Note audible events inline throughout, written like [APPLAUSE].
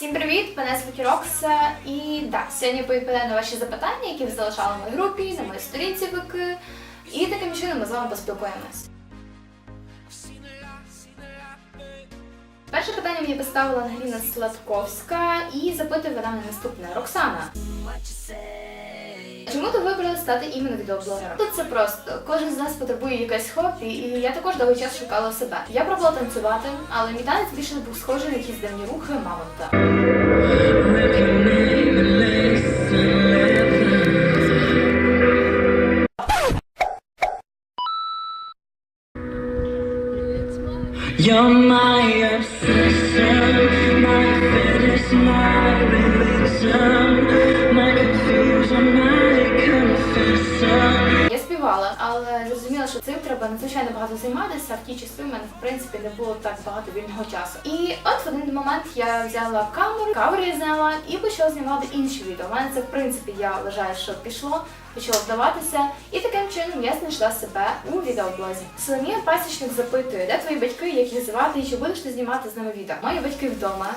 Всім привіт! Мене звуть Рокса. І да, сьогодні відповідаю на ваші запитання, які ви залишали в моїй групі, на моїй сторінці ВК. І таким чином ми з вами поспілкуємось. Перше питання мені поставила Ангеліна Сладковська і запитує вона мене наступне. Роксана. Чому ти вибрала стати іменно відеоблогером? Тут це просто. Кожен з нас потребує якесь хобі, і я також довгий час шукала себе. Я пробувала танцювати, але мій танець більше був схожий на якісь давні рухи мамонта. Треба надзвичайно багато займатися. В ті часи в мене в принципі не було так багато вільного часу. І от в один момент я взяла камеру, кавер я зняла і почала знімати інші відео. У мене це в принципі я вважаю, що пішло. Почало вдаватися, і таким чином я знайшла себе у відеоблозі. Соломія Пасічник запитує, де твої батьки, як їх звати, і чи будеш ти знімати з ними відео? Мої батьки вдома.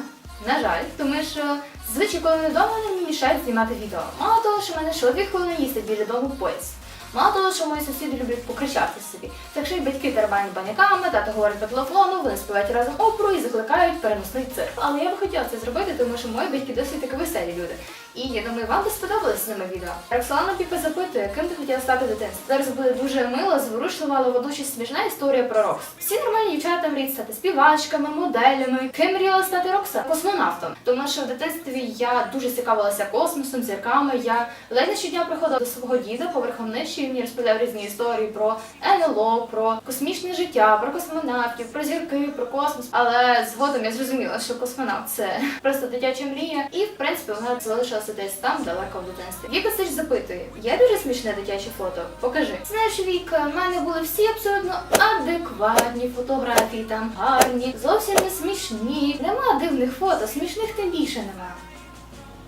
На жаль, тому що зазвичай, коли вони вдома, мені мішають знімати відео. Мало того, що в мене чоловік, коли не їздить біля дому поїзд. Мало того, що мої сусіди люблять покричати собі. Так що і батьки тербають баняками, тато говорить по телефону, вони співають разом опору і закликають переносний цирк. Але я би хотіла це зробити, тому що мої батьки досить таки веселі люди. І я думаю, вам би сподобалось з ними відео. Роксолана Піпа запитує, ким ти хотіла стати в дитинстві. Зараз буде дуже мила, зворушлива, але водночас смішна історія про Рокс. Всі нормальні дівчата мріють стати співачками, моделями. Ким мріяла стати Рокса? Космонавтом. Тому що в дитинстві я дуже цікавилася космосом, зірками. Я ледь не щодня приходила до свого діда поверхом нижче, і мені розповідав різні історії про НЛО, про космічне життя, про космонавтів, про зірки, про космос. Але згодом я зрозуміла, що космонавт це [LAUGHS] просто дитяча мрія, і в принципі вона залишилася десь там далеко в дитинстві. Віка Сич запитує: є дуже смішне дитяче фото? Покажи. Знаєш, Віка, в мене були всі абсолютно адекватні фотографії, там гарні, зовсім не смішні. Нема дивних фото, смішних тим більше нема.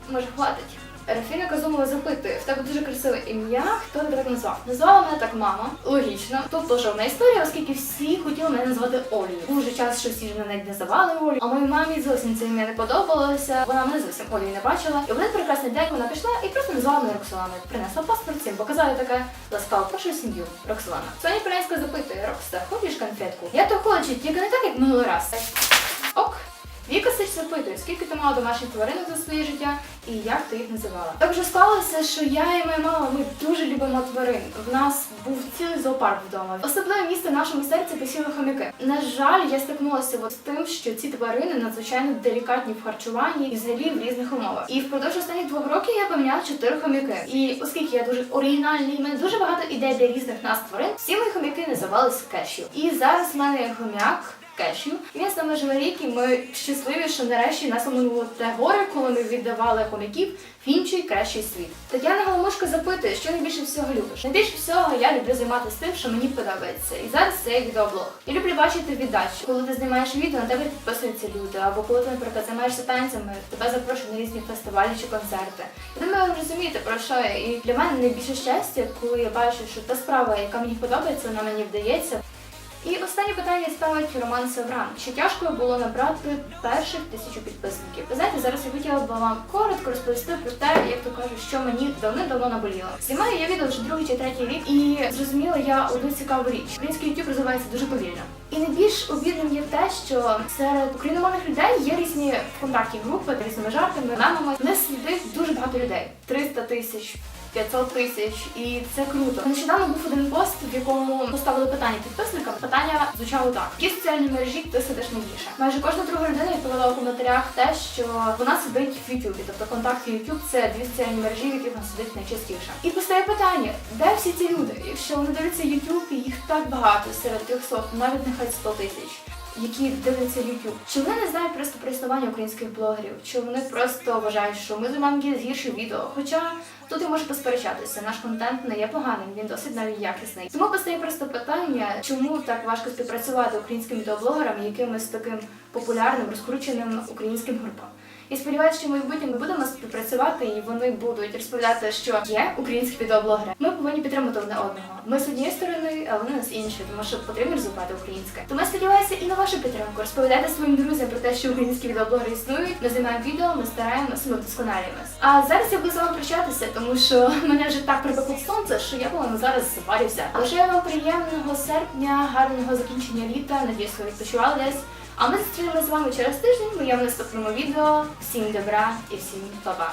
Може, хватить. Рафіна Казумова запитує, в тебе дуже красиве ім'я, хто тебе так назвав? Назвала мене так мама. Логічно. Тут теж одна історія, оскільки всі хотіли мене назвати Олею. Був вже час, що всі мене називали Олею. А моїй мамі зовсім це ім'я не подобалося. Вона мене зовсім Олею не бачила. І в один прекрасний день вона пішла і просто назвала мене Роксоланою. Принесла паспорт, всім показала така ласкаво, прошу сім'ю. Роксолана. Соня Полянська запитує, Рокста, хочеш конфетку? Я то хочу, тільки не так, як минулий раз. Запитує, скільки ти мала домашніх тваринок за своє життя і як ти їх називала. Так вже склалося, що я і моя мама ми дуже любимо тварин. В нас був цілий зоопарк вдома. Особливе місце в нашому серці посіли хомяки. На жаль, я стикнулася з тим, що ці тварини надзвичайно делікатні в харчуванні і взагалі в різних умовах. І впродовж останніх двох років я поміняла чотири хомяки. І оскільки я дуже оригінальний, в мене дуже багато ідей для різних нас тварин, всі мої хомяки називались кешю. І зараз в мене є хомяк. Кешю. Він з нами живе рік, і ми щасливі, що нарешті нас оминуло те горе, коли ми віддавали хомяків в інший кращий світ. Тетяна Голомушка запитує, що найбільше всього любиш. Найбільше всього я люблю займатися тим, що мені подобається. І зараз це відеоблог. Я люблю бачити віддачу. Коли ти знімаєш відео, на тебе підписуються люди, або коли ти, наприклад, займаєшся танцями, тебе запрошують на різні фестивалі чи концерти. Я думаю, ви розумієте про що я. І для мене найбільше щастя, коли я бачу, що та справа, яка мені подобається, вона мені вдається. І останнє питання ставить Роман Савран. Чи тяжко було набрати перших тисячу підписників? Ви знаєте, зараз я хотіла б вам коротко розповісти про те, як то кажуть, що мені давно-давно наболіло. Знімаю я відео вже другий чи третій рік, і зрозуміла я одну цікаву річ. Український YouTube розвивається дуже повільно. І найбільш обідним є те, що серед україномовних людей є різні ВКонтакті групи, різними жартами, мемами. Не слідить дуже багато людей. 300 тисяч. 500 тисяч, і це круто. Нещодавно був один пост, в якому поставили питання підписникам. Питання звучало так: які соціальні мережі ти сидиш найбільше? Майже кожна друга людина відповіла у коментарях те, що вона сидить в Ютубі, тобто контакт і Ютуб це дві соціальні мережі, в яких вона сидить найчастіше. І постає питання, де всі ці люди? Якщо вони дивляться Ютуб, їх так багато серед тих сот, навіть нехай 100 тисяч які дивляться YouTube. Чи вони не знають просто про існування українських блогерів? Чи вони просто вважають, що ми якісь гірше відео? Хоча тут я можу посперечатися, наш контент не є поганим, він досить навіть якісний. Тому постає просто питання, чому так важко співпрацювати українським відеоблогерам якимось таким популярним, розкрученим українським групам. І сподіваюся, що в майбутньому ми будемо співпрацювати і вони будуть розповідати, що є українські відеоблогери. Ми повинні підтримати одне одного. Ми з однієї сторони, а вони нас інші, тому що потрібно розвивати українське. Тому я сподіваюся і на вашу підтримку. Розповідайте своїм друзям про те, що українські відеоблогери існують. Ми знімаємо відео, ми стараємося, ми вдосконалюємось. А зараз я буду з вами прощатися, тому що [LAUGHS] мене вже так припекло сонце, що я по-моєму зараз заварюся. Бажаю вам приємного серпня, гарного закінчення літа. Надіюсь, ви відпочивали десь. А ми зустрінемося з вами через тиждень в моєму наступному відео. Всім добра і всім па-па!